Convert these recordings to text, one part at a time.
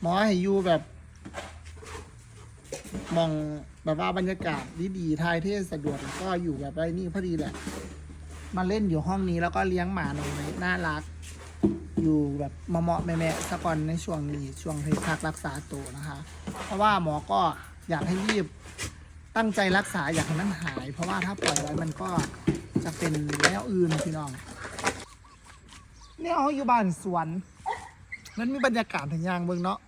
หมอให้อยู่แบบมองแบบว่าบรรยากาศดีๆทายเทศสะดวกแล้วก็อยู่แบบไรนี่พอดีแหละ มาเล่นอยู่ห้องนี้แล้วก็เลี้ยงหมาหน่อยน่ารัก อยู่แบบเหมาะๆแม่ๆสะก่อนในช่วงนี้ช่วงที่พักรักษาตัวนะคะ เพราะว่าหมอก็อยากให้รีบตั้งใจรักษาอยากให้มันหาย เพราะว่าถ้าปล่อยไว้มันก็จะเป็นแล้วอื่นพี่น้องเนี่ยเขาอยู่บ้านสวน มันมีบรรยากาศถึงอย่างเบิ่งเนาะ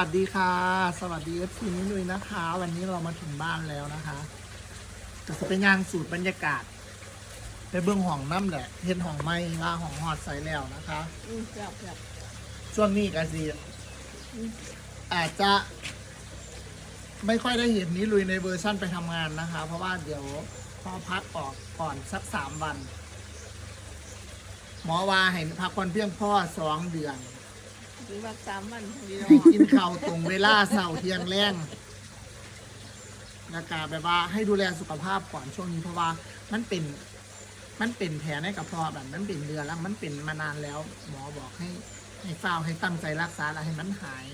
สวัสดีค่ะ สวัสดีเอฟซีนี้ด้วยนะคะ วันนี้เรามาถึงบ้านแล้วนะคะจะเป็นยางสูตรบรรยากาศ ไปเบื้องห้องน้ำแหละเห็นห้องไม้ว่าห้องหอดใสแล้วนะคะอืมแซ่บแซ่บช่วงนี้กันสิอาจจะไม่ค่อยได้เห็นนี้ลุยในเวอร์ชั่นไปทำงานนะคะ เพราะว่าเดี๋ยวพอพักออกก่อนสักสามวัน หมอว่าให้พักคนเพียงพ่อสองเดือน หรือว่าสามวันเดียวให้กินข้าวตรงเวลาเสาร์เที่ยงแรงแล้วก็แบบว่าให้ดูแลสุขภาพก่อนช่วงนี้เพราะว่ามันเป็น มันเป็นแผลในกระเพาะแบบมันเป็นเดือนแล้วมันเป็นมานานแล้ว หมอบอกให้ให้เฝ้าให้ตั้งใจรักษาแล้วให้มันหาย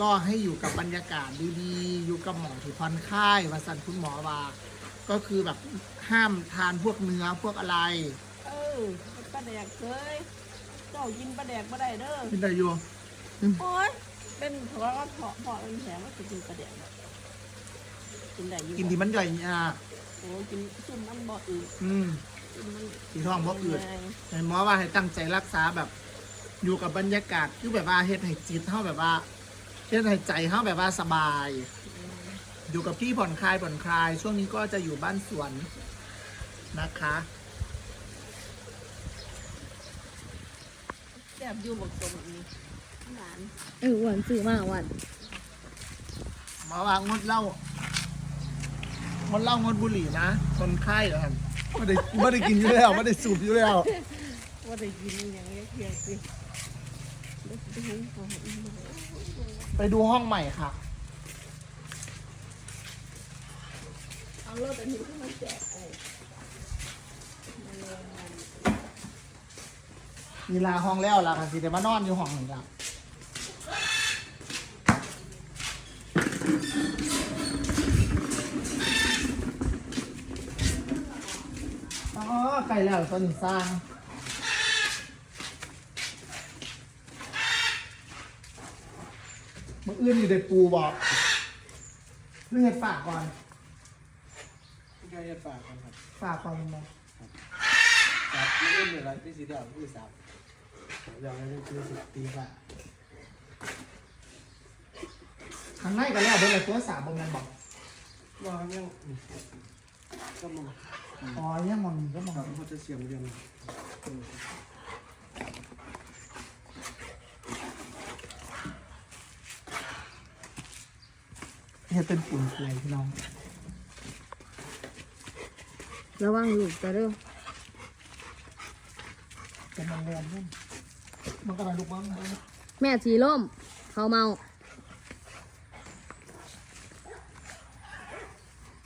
ก็ให้อยู่กับบรรยากาศดีๆอยู่กับหมอที่ผ่อนคลายวาสันคุณหมอว่า ก็คือแบบห้ามทานพวกเนื้อพวกอะไร เออปลาแดกเคยเจ้ากินปลาแดกบ่ได้เด้อกินได้อยู่ โอ๊ยเป็นเพราะว่าเพาะเพาะเป็นแผลว่าจะกินปลาแดกบ่กินได้อยู่กินที่มันย่อยยากโอ้กินซุ่มมันบ่อืดอืม ซุ่มมันที่ท้องบ่อืดง่ายให้หมอว่าให้ตั้งใจรักษาแบบ อยู่กับบรรยากาศคือแบบว่าเฮ็ดให้จิตเฮาแบบว่าเฮ็ดให้ใจเฮาแบบว่าสบาย อยู่กับพี่ผ่อนคลายผ่อนคลาย ช่วงนี้ก็จะอยู่บ้านสวนนะคะแซ่บอยู่บอกตรงนี้ หวานเออหวานสื่อมากหวานหมอว่างดเหล้างดเหล้างดบุหรี่นะ คนไข้เหรอครับไม่ได้ไม่ได้กินอยู่แล้วไม่ได้สูบอยู่แล้วว่าได้กินอหย่างเงี้ยเพียงสิเดี๋ยวจะให้เขาอีกหน่อยไปดูห้องใหม่ค่ะ เอารถอันนี้ขึ้นมาแจกไอ้มาเลยมันมีลาห้องแล้วล่ะค่ะสิแต่มานอนอยู่ห้องหนึ่งละอ๋อ ไก่แล้วตัวนี้สร้างมื่ออื่นอยู่ในปูบอกเรื่องเห็ดฝากก่อนใกล้จะฝากกันครับฝากก่อนมั้งครับที่เล่นอะไรที่สีดำที่สามอย่างนี้คือสิบปีกว่าข้างในก็แล้วเบอร์อะไรตัวสามบนนั้นบอกว่ายังก็มอง อ๋อเนี่ยมองนี่ก็มองครับเขาจะเสียงเรียงเห็ดเป็นปุ่นเกลือพี่น้อง ระวังลูกจะเด้อเป็นมันแรงขึ้นมันก็อะไรลูกบ้างนะแม่สีล่มเขาเมา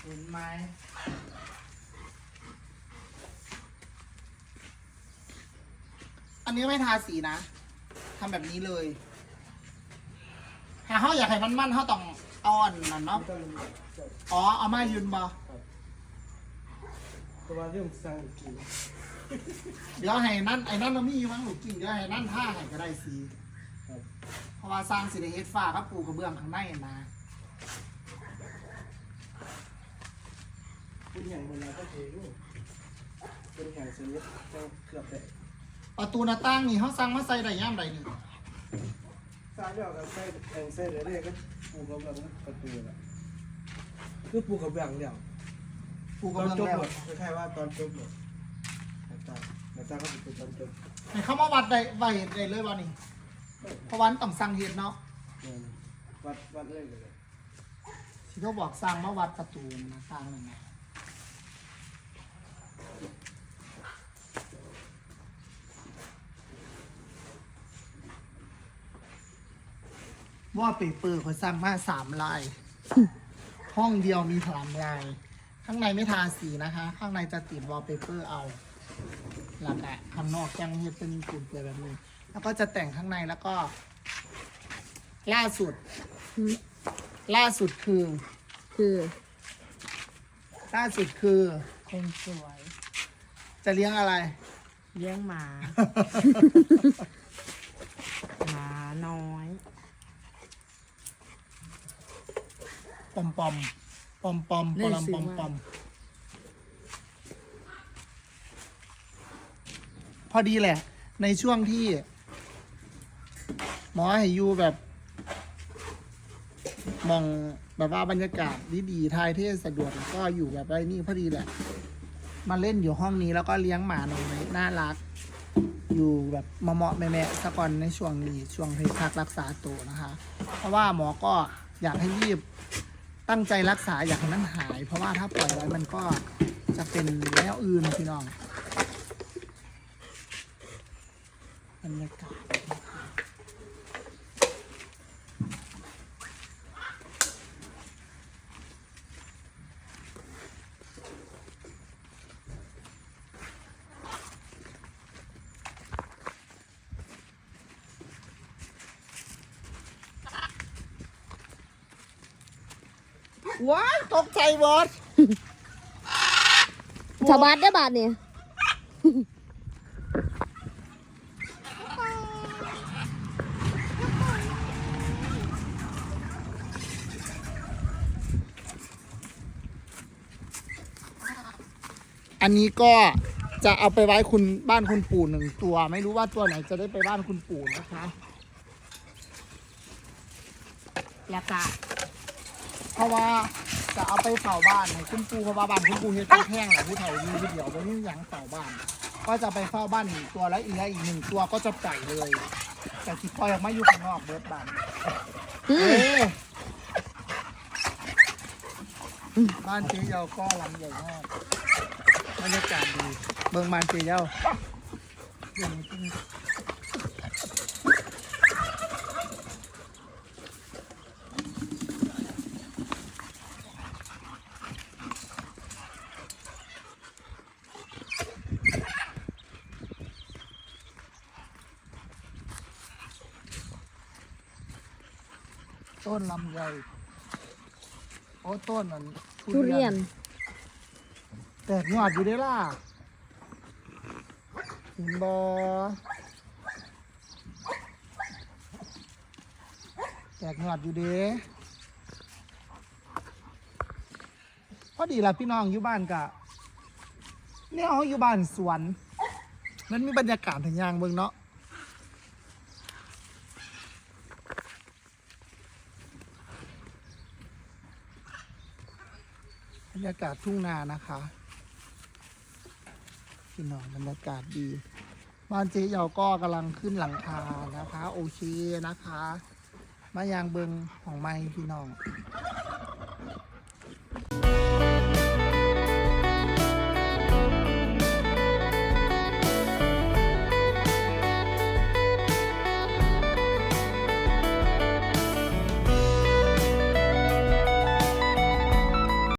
เห็นไหม อันนี้ไม่ทาสีนะทำแบบนี้เลยถ้าเขาอยากให้มันมันเขาต้องเอาอ่อนนั่นเนาะต้องอ๋อเอามายืนบอตัวเรื่องสร้างกินเดี๋ยวให้นั่นไอ้นั่นเรามีอยู่มั้งหนูกินเดี๋ยวให้นั่นท่าให้ก็ได้สีเพราะว่าสร้างสิได้เฮ็ดฟ้ากับปูกระเบื้องข้างในนะผู้ใหญ่เวลาก็เทลูกเป็นแข่งสนิทจะเกือบแต่ ประตูหน้าต่างนี่เขาสั่งมาใส่ได้ย่ามใดนี่สร้างเดียวกับใส่แข่งใส่เรื่อยๆก็ปูกระเบื้องประตูละคือปูกระเบื้องเดียวปูกตระอนเบื้องจบแล้วหมดคล้ายๆว่าตอนจบหมดหน้าตาหน้าตาก็เป็นตอนจบให้เขามาวัดได้ไว้ได้เลยบ่นี่เพราะวันต้องสั่งเฮ็ดเนาะวัดวัดเลยเลย ที่เขาบอกสั่งมาวัดประตูหน้าต่างนั่นนะ ว่าเปเปอร์เขาสร้างมาสามลาย ห้องเดียวมีสามลาย ข้างในไม่ทาสีนะคะ ข้างในจะติดวอลเปเปอร์เอาหลักอะข้างนอกยังเฮ็ดเป็นกลุ่มเปลือยแบบนี้ แล้วก็จะแต่งข้างในแล้วก็ ล่าสุดหืมล่าสุดคือ คือล่าสุดคือคนสวย จะเลี้ยงอะไร เลี้ยงหมา หมาน้อย ป อมปอมปอมปอมปอลมปอมปอมพอดีแหละ ในช่วงที่ หมอให้อยู่แบบ มองแบบว่าบรรยากาศดีๆทายเทศสะดวกแล้วก็อยู่แบบไอ้นี่พอดีแหละ มาเล่นอยู่ห้องนี้แล้วก็เลี้ยงหมาหน่อยน่ารัก อยู่แบบเหมาะๆแม่ๆสะก่อนในช่วงนี้ช่วงที่พักรักษาตัวนะคะ เพราะว่าหมอก็อยากให้รีบ ตั้งใจรักษาอยากให้มันหาย เพราะว่าถ้าปล่อยไว้มันก็จะเป็นแล้วอื่นพี่น้องบรรยากาศ ว้ายตกใจบอสชาวบ้านได้อบาทเนี่ยอันนี้ก็จะเอาไปไว้คุณบ้านคุณปู่หนึ่งตัว ไม่รู้ว่าตัวไหนจะได้ไปบ้านคุณปู่นะคะ แล้วก็ เพราะว่าจะเอาไปเฝ้าบ้านให้คุณปู่เพราะว่าบ้านคุณปู่เฮ็ดเป็นแท่งแหละที่เถาดีที่เดียวไม่มีหยังเฝ้าบ้าน ก็จะไปเฝ้าบ้านหนึ่งตัวแล้วอีกแล้วอีกหนึ่งตัวก็จะปล่อยเลยแต่สิปล่อยออกมาอยู่ข้างนอกเบิดบ้านเอมอบ้านเจ๊เยาก็ลำใหญ่มากบรรยากาศดีเบิ่งบ้านเจ๊เยาเดี๋ยวมันจะมี ต้นลำไยโอ้ต้นมันทุเรียน แตกยอดอยู่ได้ล่ะเห็นบอแตกยอดอยู่เด้พอดีละพี่น้องอยู่บ้านกะเนี่ยเขาอยู่บ้านสวน มันมีบรรยากาศถึงยางเบิ่งเนาะ รรยากาศทุ่งนานะคะพี่น้องบรรยากาศดีบ้านเจ๊ยาก็กำลังขึ้นหลังคานะคะ โอเคนะคะ มายางเบิงของไม้พี่น้อง